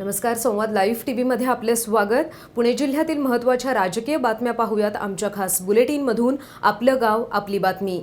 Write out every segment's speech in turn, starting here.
नमस्कार संवाद live T व्हीमध्ये आपले स्वागत. पुणे जिल्ह्यातील महत्त्वाच्या राजकीय बातम्या पाहूयात आमच्या खास बुलेटिनमधून. आपलं गाव आपली बातमी.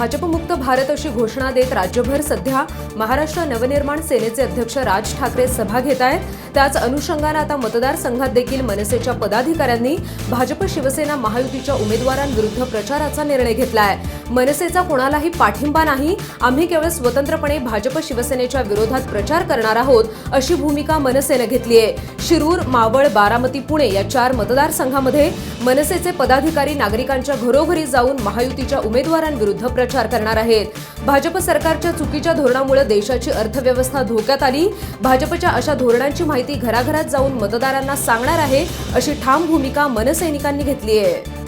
भाजपमुक्त भारत अशी घोषणा देत राज्यभर सध्या महाराष्ट्र नवनिर्माण सेनेचे अध्यक्ष राज ठाकरे सभा घेत आहेत. त्याच अनुषंगानं आता मतदारसंघात देखील मनसेच्या पदाधिकाऱ्यांनी भाजप शिवसेना महायुतीच्या उमेदवारांविरुद्ध प्रचाराचा निर्णय घेतला आहे. मनसेचा कोणालाही पाठिंबा नाही. आम्ही केवळ स्वतंत्रपणे भाजप शिवसेनेच्या विरोधात प्रचार करणार आहोत अशी भूमिका मनसेनं घेतली आहे. शिरूर मावळ बारामती पुणे या चार मतदारसंघामध्ये मनसेचे पदाधिकारी नागरिकांच्या घरोघरी जाऊन महायुतीच्या उमेदवारांविरुद्ध प्रचार करणार आहेत. भाजप सरकारच्या चुकीच्या धोरणामुळे देशाची अर्थव्यवस्था धोक्यात आली. भाजपच्या अशा धोरणांची माहिती घराघरात जाऊन मतदारांना सांगणार आहे अशी ठाम भूमिका मनसैनिकांनी घेतली आहे.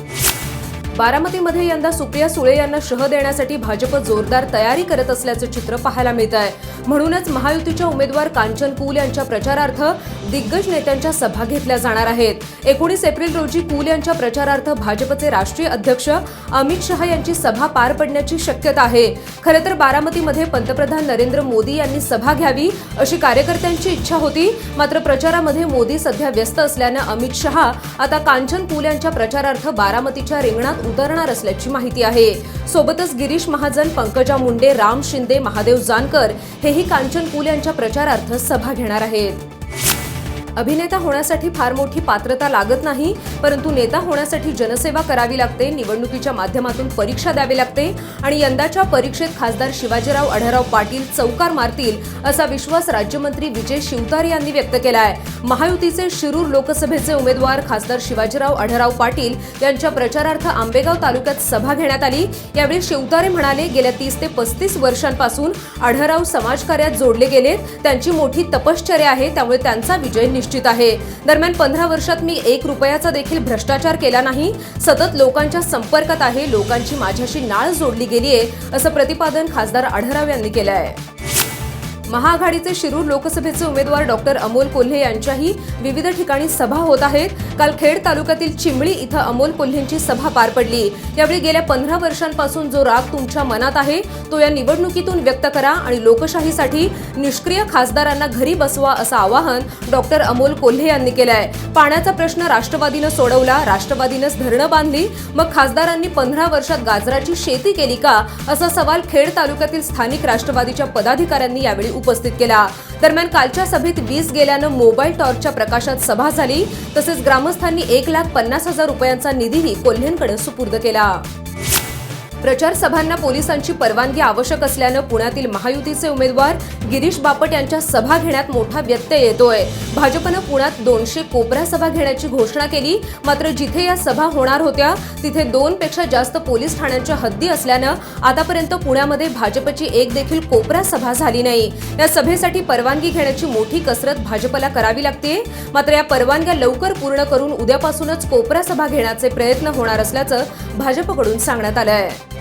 बारामतीमध्ये यंदा सुप्रिया सुळे यांना शह देण्यासाठी भाजप जोरदार तयारी करत असल्याचं चित्र पाहायला मिळत आहे. म्हणूनच महायुतीच्या उमेदवार कांचन कुल यांच्या प्रचारार्थ दिग्गज नेत्यांच्या सभा घेतल्या जाणार आहेत. एकोणीस एप्रिल रोजी कुल यांच्या प्रचारार्थ भाजपचे राष्ट्रीय अध्यक्ष अमित शहा यांची सभा पार पडण्याची शक्यता आहे. खरं तर बारामतीमध्ये पंतप्रधान नरेंद्र मोदी यांनी सभा घ्यावी अशी कार्यकर्त्यांची इच्छा होती. मात्र प्रचारामध्ये मोदी सध्या व्यस्त असल्यानं अमित शहा आता कांचन कुल यांच्या प्रचारार्थ बारामतीच्या रिंगणात उतरणार असल्याची माहिती आहे. सोबतच गिरीश महाजन पंकजा मुंडे राम शिंदे महादेव जानकर हेही कांचन कुल यांच्या प्रचारार्थ सभा घेणार आहेत. अभिनेता होण्यासाठी फार मोठी पात्रता लागत नाही परंतु नेता होण्यासाठी जनसेवा करावी लागते निवडणुकीच्या माध्यमातून परीक्षा द्यावी लागते आणि यंदाच्या परीक्षेत खासदार शिवाजीराव अढराव पाटील चौकार मारतील असा विश्वास राज्यमंत्री विजय शिवतारे यांनी व्यक्त केला आहे महायुतीचे शिरूर लोकसभेचे उमेदवार खासदार शिवाजीराव अढराव पाटील यांच्या प्रचारार्थ आंबेगाव तालुक्यात सभा घेण्यात आली. यावेळी शिवतारे म्हणाले गेल्या तीस ते पस्तीस वर्षांपासून आढळराव समाजकार्यात जोडले गेलेत त्यांची मोठी तपश्चर्या आहे त्यामुळे त्यांचा विजय निश्चित आहे. दरम्यान पंधरा वर्षात मी एक रुपयाचा देखील भ्रष्टाचार केला नाही. सतत लोकांच्या संपर्कात आहे. लोकांची माझ्याशी नाळ जोडली गेली आहे असं प्रतिपादन खासदार आढराव यांनी केलं आहे महाआघाडीचे शिरूर लोकसभेचे उमेदवार डॉक्टर अमोल कोल्हे यांच्याही विविध ठिकाणी सभा होत आहेत. काल खेड तालुक्यातील चिंबळी इथं अमोल कोल्हेंची सभा पार पडली. यावेळी गेल्या पंधरा वर्षांपासून जो राग तुमच्या मनात आहे तो या निवडणुकीतून व्यक्त करा आणि लोकशाहीसाठी निष्क्रिय खासदारांना घरी बसवा असं आवाहन डॉक्टर अमोल कोल्हे यांनी केलं आहे पाण्याचा प्रश्न राष्ट्रवादीनं सोडवला राष्ट्रवादीनंच धरणं बांधली. मग खासदारांनी पंधरा वर्षात गाजराची शेती केली का? असा सवाल खेड तालुक्यातील स्थानिक राष्ट्रवादीच्या पदाधिकाऱ्यांनी यावेळी उपस्थित केला. दरम्यान कालच्या सभेत वीज गेल्यानं मोबाईल टॉर्चच्या प्रकाशात सभा झाली. तसेच ग्रामस्थांनी एक लाख पन्नास हजार रुपयांचा निधीही कोल्हेंकडे सुपूर्द केला. प्रचार सभांना पोलिसांची परवानगी आवश्यक असल्यानं पुण्यातील महायुतीचे उमेदवार गिरीश बापट यांच्या सभा घेण्यात मोठा व्यत्यय येतोय. भाजपनं पुण्यात दोनशे कोपरा सभा घेण्याची घोषणा केली. मात्र जिथे या सभा होणार होत्या तिथे दोन पेक्षा जास्त पोलीस ठाण्यांच्या हद्दी असल्यानं आतापर्यंत पुण्यामध्ये भाजपची एक देखील कोपरा सभा झाली नाही. या सभेसाठी परवानगी घेण्याची मोठी कसरत भाजपला करावी लागते मात्र या परवानग्या लवकर पूर्ण करून उद्यापासूनच कोपरा सभा घेण्याचे प्रयत्न होणार असल्याचं भाजपकडून सांगण्यात आलं आहे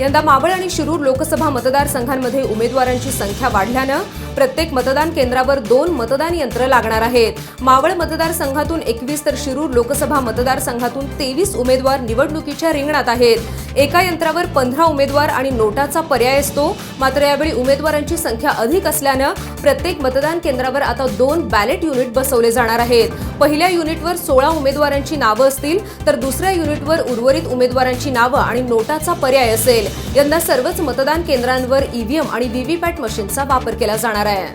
यंदा मावळ आणि शिरूर लोकसभा मतदारसंघांमध्ये उमेदवारांची संख्या वाढल्यानं प्रत्येक मतदान केंद्रावर दोन मतदान यंत्र लागणार आहेत. मावळ मतदारसंघातून एकवीस तर शिरूर लोकसभा मतदारसंघातून तेवीस उमेदवार निवडणुकीच्या रिंगणात आहेत. एका यंत्रावर पंधरा उमेदवार आणि नोटाचा पर्याय असतो. मात्र यावेळी उमेदवारांची संख्या अधिक असल्यानं प्रत्येक मतदान केंद्रावर आता दोन बॅलेट युनिट बसवले जाणार आहेत. पहिल्या युनिटवर सोळा उमेदवारांची नावं असतील तर दुसऱ्या युनिटवर उर्वरित उमेदवारांची नावं आणि नोटाचा पर्याय असेल. यंदा सर्वच मतदान केंद्रांवर ईव्हीएम आणि व्हीव्हीपॅट मशीनचा वापर केला जाणार आहे.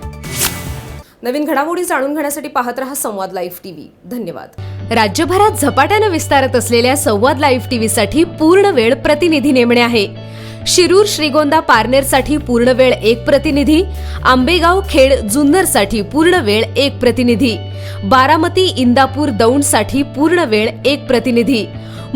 नवीन घडामोडी जाणून घेण्यासाठी पाहत रहा संवाद लाईव्ह टीव्ही. धन्यवाद. राज्यभरात झपाट्यानं विस्तारत असलेल्या संवाद लाईव्ह टीव्हीसाठी पूर्ण वेळ प्रतिनिधी नेमणे आहे. शिरूर श्रीगोंदा पारनेरसाठी पूर्ण वेळ एक प्रतिनिधी आंबेगाव खेड जुन्नरसाठी पूर्ण वेळ एक प्रतिनिधी बारामती इंदापूर दौंडसाठी पूर्ण वेळ एक प्रतिनिधी